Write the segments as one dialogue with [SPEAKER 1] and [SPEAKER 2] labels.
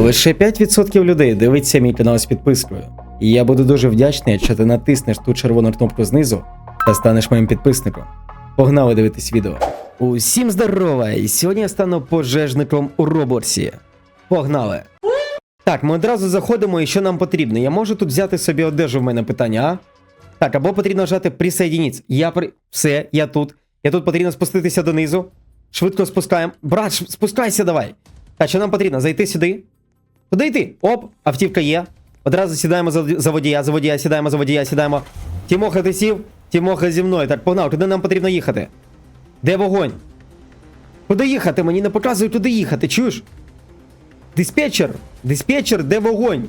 [SPEAKER 1] Лише 5% людей дивиться мій канал з підпискою. І я буду дуже вдячний, якщо ти натиснеш ту червону кнопку знизу та станеш моїм підписником. Погнали дивитись відео. Усім здорова! І сьогодні я стану пожежником у Роборсі. Погнали! Так, ми одразу заходимо і що нам потрібно. Я можу тут взяти собі одежу в мене питання, а? Так, або потрібно нажати присоединіть. Я при. Все, я тут. Я тут потрібно спуститися донизу. Швидко спускаємо. Брат, спускайся давай. Так, що нам потрібно? Зайти сюди. Куди йти? Оп, автівка є. Одразу сідаємо за, водія, за водія, сідаємо за водія, сідаємо. Тімоха, ти сів? Тімоха зі мною. Так, погнав, куди нам потрібно їхати? Де вогонь? Куди їхати? Мені не показують, куди їхати, чуєш? Диспетчер! Диспетчер, де вогонь?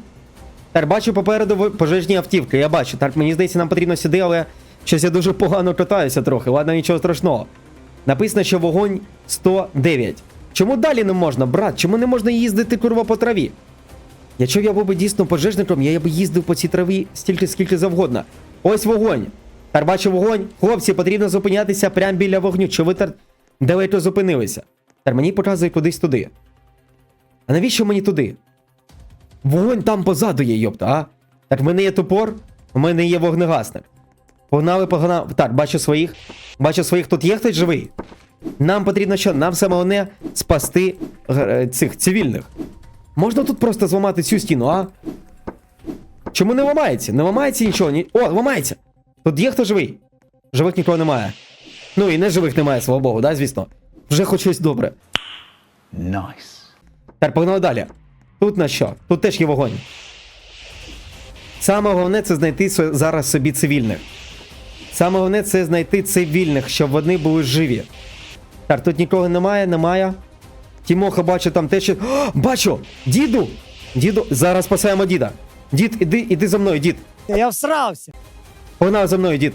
[SPEAKER 1] Так, бачу попереду пожежні автівки, я бачу. Так, мені здається, нам потрібно сюди, але щось я дуже погано катаюся трохи. Ладно, нічого страшного. Написано, що вогонь 109. Чому далі не можна, брат? Чому не можна їздити курва по траві? Якщо я був би дійсно пожежником, я б їздив по цій траві стільки, скільки завгодно. Ось вогонь. Так, бачу вогонь. Хлопці, потрібно зупинятися прямо біля вогню. Чи ви так далеко зупинилися? Так, мені показує кудись туди. А навіщо мені туди? Вогонь там позаду є, йопта, а? Так, в мене є топор, в мене є вогнегасник. Погнали, погнали. Так, бачу своїх. Бачу своїх, тут є хтось живий. Нам потрібно що? Нам саме головне спасти е, цих цивільних. Можна тут просто зламати цю стіну, а? Чому не ламається? Не ламається нічого. Ні... О, ламається! Тут є хто живий? Живих нікого немає. Ну і не живих немає, слава Богу, да, звісно. Вже хоч щось добре.
[SPEAKER 2] Nice.
[SPEAKER 1] Так, погнали далі. Тут на що? Тут теж є вогонь. Саме головне це знайти зараз собі цивільних. Саме головне це знайти цивільних, щоб вони були живі. Так, тут нікого немає, немає. Тімоха бачу там те, що. О, бачу! Діду! Діду, зараз спасаємо діда. Дід, іди, іди за мною, дід.
[SPEAKER 3] Я всрався.
[SPEAKER 1] Погнав за мною, дід.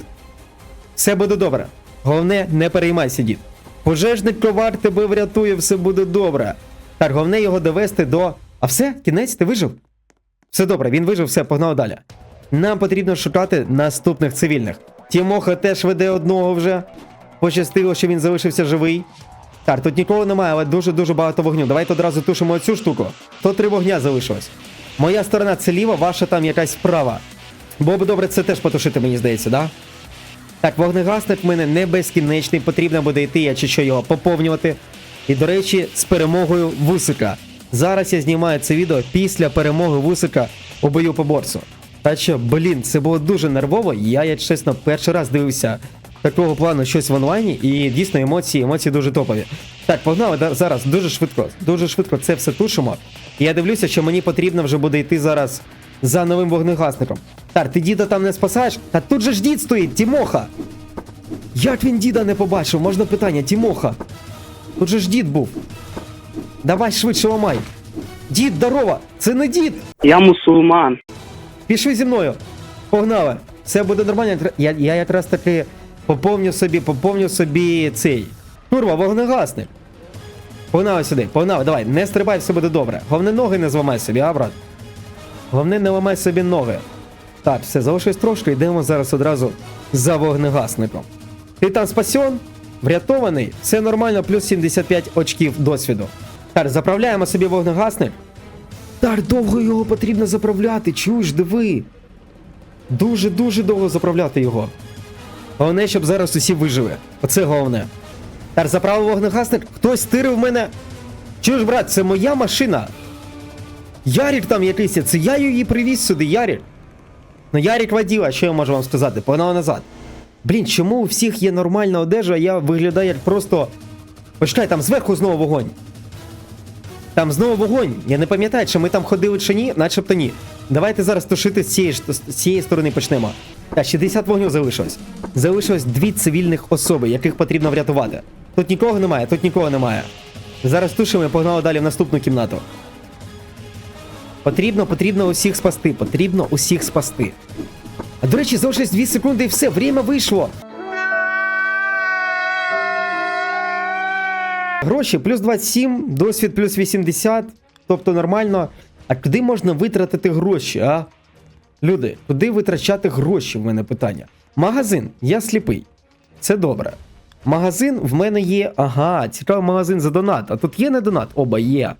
[SPEAKER 1] Все буде добре. Головне, не переймайся, дід. Пожежник ковар тебе врятує, все буде добре. Так, головне його довести до. А все, кінець, ти вижив? Все добре, він вижив, все, погнав далі. Нам потрібно шукати наступних цивільних. Тімоха теж веде одного вже. Пощастило, що він залишився живий. Так, тут нікого немає, але дуже-дуже багато вогню. Давайте одразу тушимо оцю штуку. То три вогня залишилось. Моя сторона це ліва, ваша там якась права. Було б добре це теж потушити, мені здається, да? Так, вогнегасник в мене не безкінечний, потрібно буде йти, я чи що його поповнювати. І, до речі, з перемогою Вусика. Зараз я знімаю це відео після перемоги Вусика у бою по борсу. Так що, блін, це було дуже нервово. Я, я чесно, перший раз дивився такого плану щось в онлайні, і дійсно емоції, емоції дуже топові. Так, погнали да- зараз дуже швидко, дуже швидко це все тушимо. І я дивлюся, що мені потрібно вже буде йти зараз за новим вогнегасником. Так, ти діда там не спасаєш? Та тут же ж дід стоїть, Тімоха! Як він діда не побачив? Можна питання, Тімоха. Тут же ж дід був. Давай швидше ламай. Дід, здорово! Це не дід!
[SPEAKER 4] Я мусульман.
[SPEAKER 1] Пішли зі мною. Погнали. Все буде нормально. Я, я якраз таки поповню собі, поповню собі цей. Курва, вогнегасник. Погнали сюди, погнали, давай, не стрибай, все буде добре. Головне ноги не зламай собі, а, брат? Головне не ламай собі ноги. Так, все, залишилось трошки, йдемо зараз одразу за вогнегасником. Ти там спасен, врятований, все нормально, плюс 75 очків досвіду. Так, заправляємо собі вогнегасник. Так довго його потрібно заправляти, чуєш, диви. Дуже-дуже довго заправляти його. Головне, щоб зараз усі вижили. Оце головне. Так, заправив вогнегасник, хтось стирив мене. Чуєш, брат, це моя машина. Ярік там якийсь, це я її привіз сюди, Ярік. Ну, Ярік воділа, що я можу вам сказати? Погнали назад. Блін, чому у всіх є нормальна одежа, а я виглядаю як просто. Почекай, там зверху знову вогонь. Там знову вогонь. Я не пам'ятаю, чи ми там ходили чи ні, начебто ні. Давайте зараз тушити з цієї, з цієї сторони почнемо. Так, 60 вогню залишилось. Залишилось дві цивільних особи, яких потрібно врятувати. Тут нікого немає, тут нікого немає. Зараз тушимо і погнали далі в наступну кімнату. Потрібно, потрібно усіх спасти. Потрібно усіх спасти. А до речі, залишилось 2 секунди і все, время вийшло. Гроші плюс 27, досвід плюс 80, тобто нормально. А куди можна витратити гроші, а? Люди, куди витрачати гроші? В мене питання. Магазин, я сліпий. Це добре. Магазин в мене є. Ага, цікавий магазин за донат. А тут є не донат? Оба є.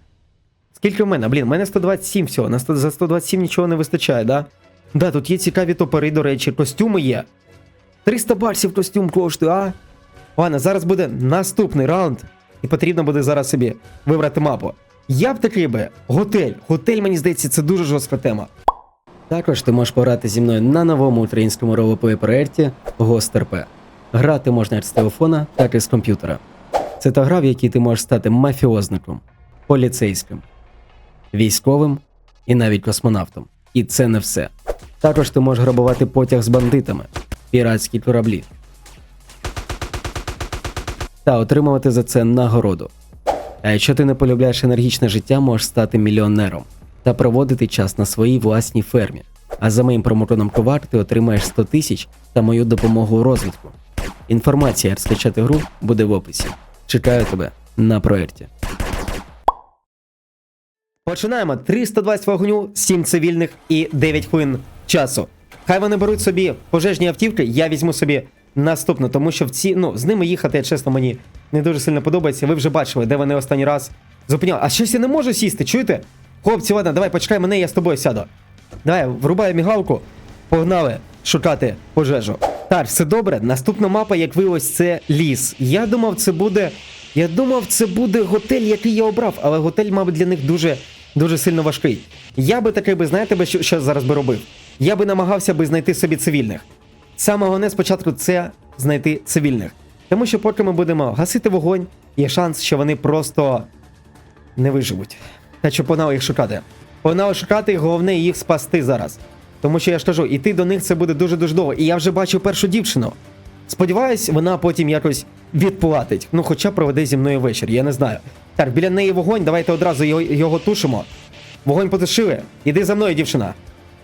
[SPEAKER 1] Скільки в мене? Блін, в мене 127 всього. На 100, за 127 нічого не вистачає, да? Да, тут є цікаві топори, до речі, костюми є. 300 баксів костюм коштує, а? Ладно, зараз буде наступний раунд, і потрібно буде зараз собі вибрати мапу. Я б такий би готель. Готель, мені здається, це дуже жорстка тема. Також ти можеш пограти зі мною на новому українському ролеплей проєкті Ghost Грати можна як з телефона, так і з комп'ютера. Це та гра, в якій ти можеш стати мафіозником, поліцейським, військовим і навіть космонавтом. І це не все. Також ти можеш грабувати потяг з бандитами, піратські кораблі та отримувати за це нагороду. А якщо ти не полюбляєш енергічне життя, можеш стати мільйонером та проводити час на своїй власній фермі. А за моїм промокодом товар ти отримаєш 100 тисяч та мою допомогу у розвитку. Інформація, як скачати гру, буде в описі. Чекаю тебе на проєкті. Починаємо 320 вогню, 7 цивільних і 9 хвилин часу. Хай вони беруть собі пожежні автівки, я візьму собі наступну, тому що в ці, ну, з ними їхати, чесно, мені не дуже сильно подобається. Ви вже бачили, де вони останній раз зупиняли. А щось я не можу сісти, чуєте? Хлопці, ладно, давай почекай мене, я з тобою сяду. Давай, врубаю мігалку, погнали шукати пожежу. Так, все добре. Наступна мапа, як виявилось, це ліс. Я думав, це буде. Я думав, це буде готель, який я обрав, але готель, мабуть, для них дуже, дуже сильно важкий. Я би такий би, знаєте, що, що зараз би робив? Я би намагався би знайти собі цивільних. Саме головне спочатку це знайти цивільних. Тому що поки ми будемо гасити вогонь, є шанс, що вони просто не виживуть. Та що погнали їх шукати. Погнали шукати, і головне їх спасти зараз. Тому що я ж кажу, іти до них це буде дуже-дуже довго. І я вже бачив першу дівчину. Сподіваюсь, вона потім якось відплатить. Ну, хоча проведе зі мною вечір, я не знаю. Так, біля неї вогонь, давайте одразу його, його тушимо. Вогонь потушили. Іди за мною, дівчина.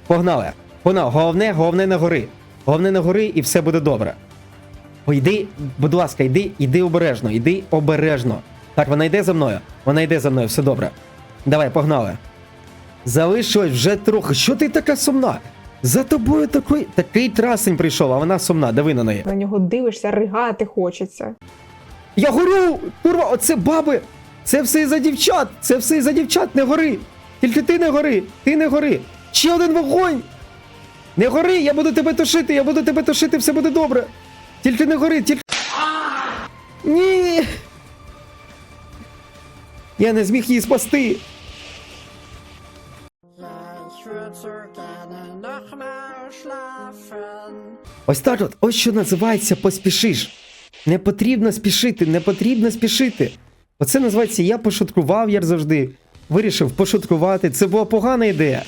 [SPEAKER 1] Погнали. Погнали. Головне, головне не гори. Головне не гори і все буде добре. О, йди, будь ласка, йди, йди обережно, йди обережно. Так, вона йде за мною. Вона йде за мною, все добре. Давай, погнали. Залишилось вже трохи. Що ти така сумна? За тобою такий, такий трасень прийшов, а вона сумна, диви на неї.
[SPEAKER 3] На нього дивишся, ригати хочеться.
[SPEAKER 1] Я горю! Курва, оце баби! Це все із-за дівчат! Це все із-за дівчат, не гори! Тільки ти не гори! Ти не гори! Ще один вогонь! Не гори! Я буду тебе тушити! Я буду тебе тушити, все буде добре! Тільки не гори, тільки. Ні! Я не зміг її спасти! Ось так от, ось що називається поспішиш. Не потрібно спішити, не потрібно спішити. Оце називається я пошуткував, як завжди. Вирішив пошуткувати. Це була погана ідея.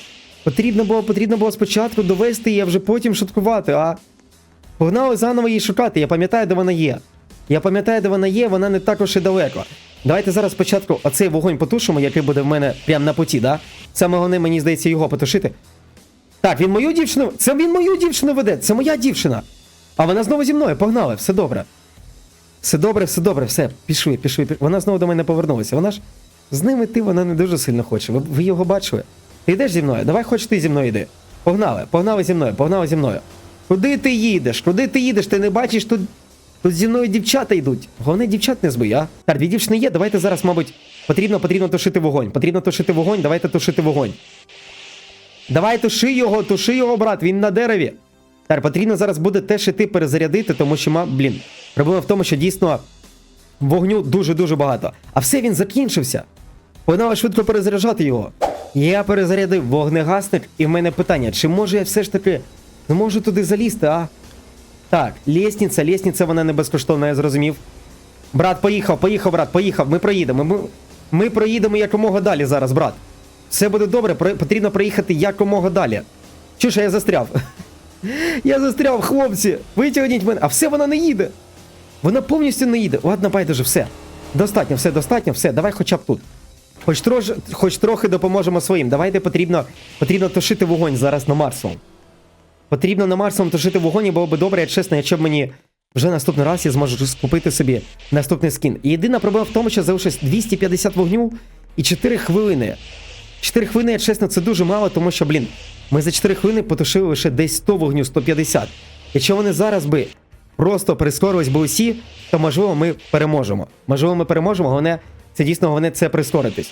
[SPEAKER 1] Потрібно було, потрібно було спочатку довести її, а вже потім шуткувати, а. Погнали заново її шукати, я пам'ятаю, де вона є. Я пам'ятаю, де вона є, вона не також і далеко. Давайте зараз спочатку оцей вогонь потушимо, який буде в мене прямо на путі, да? Саме головне, мені здається, його потушити. Так, він мою дівчину. Це він мою дівчину веде. Це моя дівчина. А вона знову зі мною. Погнали, все добре. Все добре, все добре, все, пішли, пішли. Вона знову до мене повернулася. Вона ж з ним іти вона не дуже сильно хоче. Ви, ви його бачили? Ти йдеш зі мною? Давай хоч ти зі мною йди. Погнали, погнали зі мною, погнали зі мною. Куди ти їдеш? Куди ти їдеш? Ти не бачиш тут. Тут зі мною дівчата йдуть. Головне, дівчат не збий, а? Так, дві дівчини є, давайте зараз, мабуть, потрібно, потрібно тушити вогонь. Потрібно тушити вогонь, давайте тушити вогонь. Давай туши його, туши його, брат, він на дереві. Так, потрібно зараз буде теж іти перезарядити, тому що, блін, проблема в тому, що дійсно вогню дуже-дуже багато. А все він закінчився. Погнали швидко перезаряджати його. Я перезарядив вогнегасник, і в мене питання: чи може я все ж таки зможу туди залізти, а? Так, лісниця, лісниця, вона не безкоштовна, я зрозумів. Брат, поїхав, поїхав, брат, поїхав. Ми проїдемо. Ми, ми проїдемо якомога далі зараз, брат. Все буде добре, потрібно проїхати якомога далі. Чуєш, а я застряв. Я застряв, хлопці. Витягніть мене. А все вона не їде. Вона повністю не їде. Ладно, байдуже, все. Достатньо, все, достатньо, все. Давай хоча б тут. Хоч, трош, хоч трохи допоможемо своїм. Давайте потрібно, потрібно тушити вогонь зараз на Марсовому. Потрібно на Марсовому тушити вогонь, і було б добре, я чесно, якщо б мені вже наступний раз я зможу купити собі наступний скін. І єдина проблема в тому, що залишилось 250 вогню і 4 хвилини. 4 хвилини, я чесно, це дуже мало, тому що, блін, ми за 4 хвилини потушили лише десь 100 вогню, 150. Якщо вони зараз би просто прискорились би усі, то можливо ми переможемо. Можливо, ми переможемо, головне, це дійсно головне це прискоритись.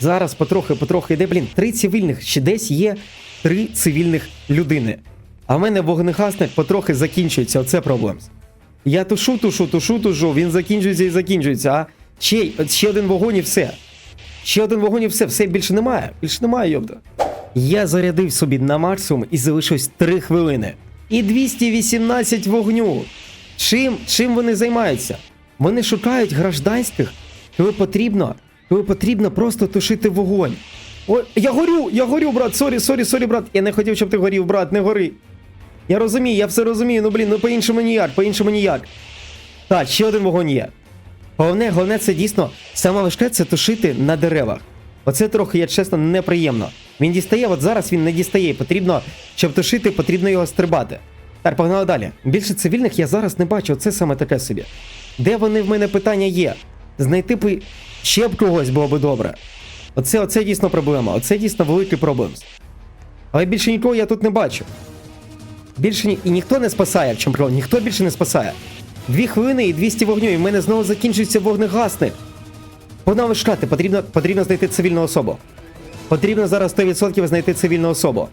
[SPEAKER 1] Зараз потрохи, потрохи йде. Блін, три цивільних. Ще десь є три цивільних людини. А в мене вогнегасник потрохи закінчується. Оце проблем. Я тушу, тушу, тушу, тушу, він закінчується і закінчується. А ще, ще один вогонь і все. Ще один вогонь і все, все більше немає. Більше немає, йобда. Я зарядив собі на максимум і залишилось 3 хвилини. І 218 вогню. Чим, чим вони займаються? Вони шукають гражданських, коли потрібно, коли потрібно просто тушити вогонь. Ой, я горю, я горю, брат, сорі, сорі, сорі, брат. Я не хотів, щоб ти горів, брат, не гори. Я розумію, я все розумію, ну блін, ну по-іншому ніяк, по-іншому ніяк. Так, ще один вогонь є. Головне, головне, це дійсно саме важке це тушити на деревах. Оце трохи, я чесно, неприємно. Він дістає, от зараз він не дістає. Потрібно, щоб тушити, потрібно його стрибати. Так, погнали далі. Більше цивільних я зараз не бачу, це саме таке собі. Де вони в мене питання є? Знайти б ще б когось було би добре. Оце, оце дійсно проблема, оце дійсно великий проблем. Але більше нікого я тут не бачу. Більше ні... і ніхто не спасає, в проблема, ніхто більше не спасає. Дві хвилини і 200 вогню, і в мене знову закінчується вогнегасник. Погнали шукати, потрібно, потрібно знайти цивільну особу. Потрібно зараз 100% знайти цивільну особу.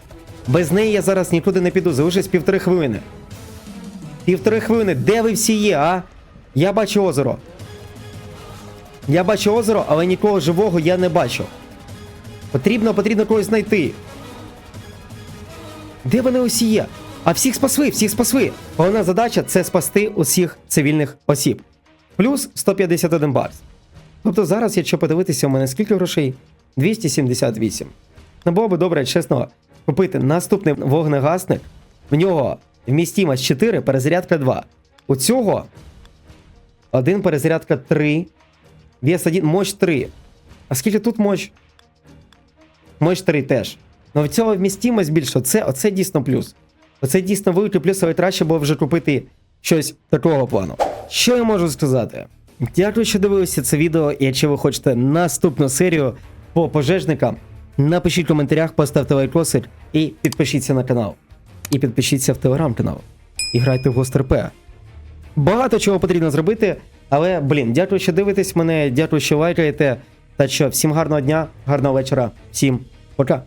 [SPEAKER 1] Без неї я зараз нікуди не піду, залишилось півтори хвилини. Півтори хвилини, де ви всі є, а? Я бачу озеро. Я бачу озеро, але нікого живого я не бачу. Потрібно, потрібно когось знайти. Де вони усі є? А всіх спасли, всіх спасли. Головна задача це спасти усіх цивільних осіб. Плюс 151 бакс. Тобто зараз, якщо подивитися, у мене скільки грошей? 278. Ну було би добре, чесно, купити наступний вогнегасник. В нього вмістимость 4, перезарядка 2. У цього один перезарядка 3. Вес 1, мощь 3. А скільки тут мощь? Мощь 3 теж. Ну в цього вмістимость більше. Оце, оце дійсно плюс. Оце дійсно великий плюс, але краще було вже купити щось такого плану. Що я можу сказати? Дякую, що дивилися це відео. І якщо ви хочете наступну серію по пожежникам, напишіть в коментарях, поставте лайкосик і підпишіться на канал. І підпишіться в телеграм-канал. І грайте в Гостер П. Багато чого потрібно зробити, але, блін, дякую, що дивитесь мене, дякую, що лайкаєте. Та що, всім гарного дня, гарного вечора, всім пока.